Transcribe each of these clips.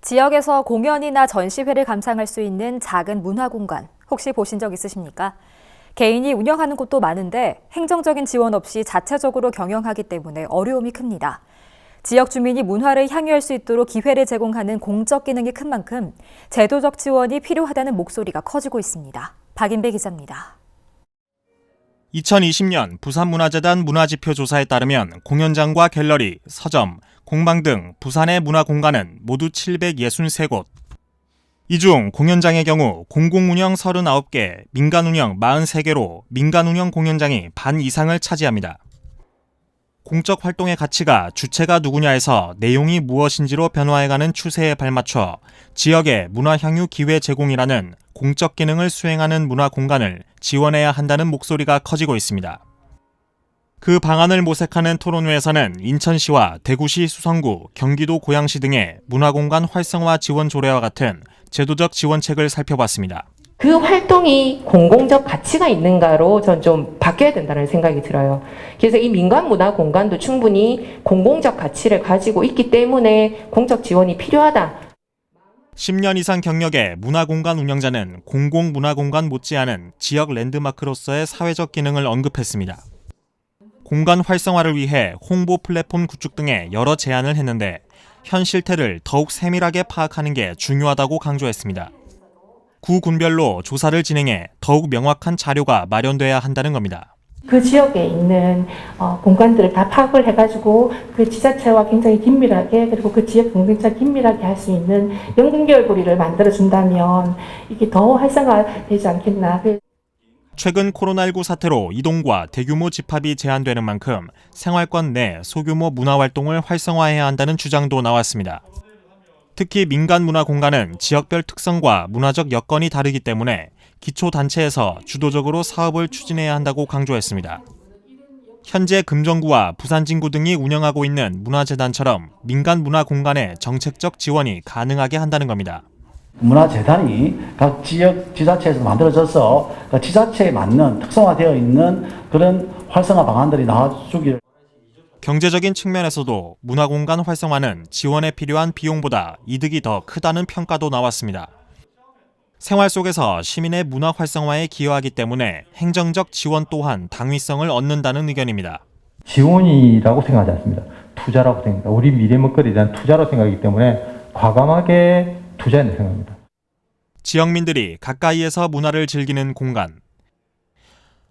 지역에서 공연이나 전시회를 감상할 수 있는 작은 문화 공간 혹시 보신 적 있으십니까? 개인이 운영하는 곳도 많은데 행정적인 지원 없이 자체적으로 경영하기 때문에 어려움이 큽니다. 지역 주민이 문화를 향유할 수 있도록 기회를 제공하는 공적 기능이 큰 만큼 제도적 지원이 필요하다는 목소리가 커지고 있습니다. 박인배 기자입니다. 2020년 부산문화재단 문화지표 조사에 따르면 공연장과 갤러리, 서점, 공방 등 부산의 문화 공간은 모두 763곳. 이 중 공연장의 경우 공공운영 39개, 민간운영 43개로 민간운영 공연장이 반 이상을 차지합니다. 공적 활동의 가치가 주체가 누구냐에서 내용이 무엇인지로 변화해가는 추세에 발맞춰 지역의 문화 향유 기회 제공이라는 공적 기능을 수행하는 문화 공간을 지원해야 한다는 목소리가 커지고 있습니다. 그 방안을 모색하는 토론회에서는 인천시와 대구시 수성구, 경기도 고양시 등의 문화공간 활성화 지원 조례와 같은 제도적 지원책을 살펴봤습니다. 그 활동이 공공적 가치가 있는가로 전 좀 바뀌어야 된다는 생각이 들어요. 그래서 이 민간 문화 공간도 충분히 공공적 가치를 가지고 있기 때문에 공적 지원이 필요하다. 10년 이상 경력의 문화공간 운영자는 공공문화공간 못지않은 지역 랜드마크로서의 사회적 기능을 언급했습니다. 공간 활성화를 위해 홍보 플랫폼 구축 등의 여러 제안을 했는데 현 실태를 더욱 세밀하게 파악하는 게 중요하다고 강조했습니다. 구 군별로 조사를 진행해 더욱 명확한 자료가 마련돼야 한다는 겁니다. 그 지역에 있는 어, 공간들을 다 파악을 해가지고 그 지자체와 굉장히 긴밀하게 그리고 그 지역 경쟁자 긴밀하게 할 수 있는 연근결고리를 만들어 준다면 이게 더 활성화되지 않겠나. 그 최근 코로나19 사태로 이동과 대규모 집합이 제한되는 만큼 생활권 내 소규모 문화활동을 활성화해야 한다는 주장도 나왔습니다. 특히 민간 문화 공간은 지역별 특성과 문화적 여건이 다르기 때문에 기초단체에서 주도적으로 사업을 추진해야 한다고 강조했습니다. 현재 금정구와 부산진구 등이 운영하고 있는 문화재단처럼 민간 문화 공간의 정책적 지원이 가능하게 한다는 겁니다. 문화재단이 각 지역 지자체에서 만들어져서 그 지자체에 맞는 특성화되어 있는 그런 활성화 방안들이 나와주기를 경제적인 측면에서도 문화공간 활성화는 지원에 필요한 비용보다 이득이 더 크다는 평가도 나왔습니다. 생활 속에서 시민의 문화 활성화에 기여하기 때문에 행정적 지원 또한 당위성을 얻는다는 의견입니다. 지원이라고 생각하지 않습니다. 투자라고 생각합니다. 우리 미래 먹거리에 대한 투자로 생각하기 때문에 과감하게 투자한다 생각합니다. 지역민들이 가까이에서 문화를 즐기는 공간.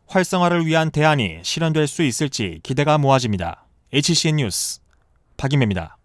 활성화를 위한 대안이 실현될 수 있을지 기대가 모아집니다. HCN 뉴스 박임혜입니다.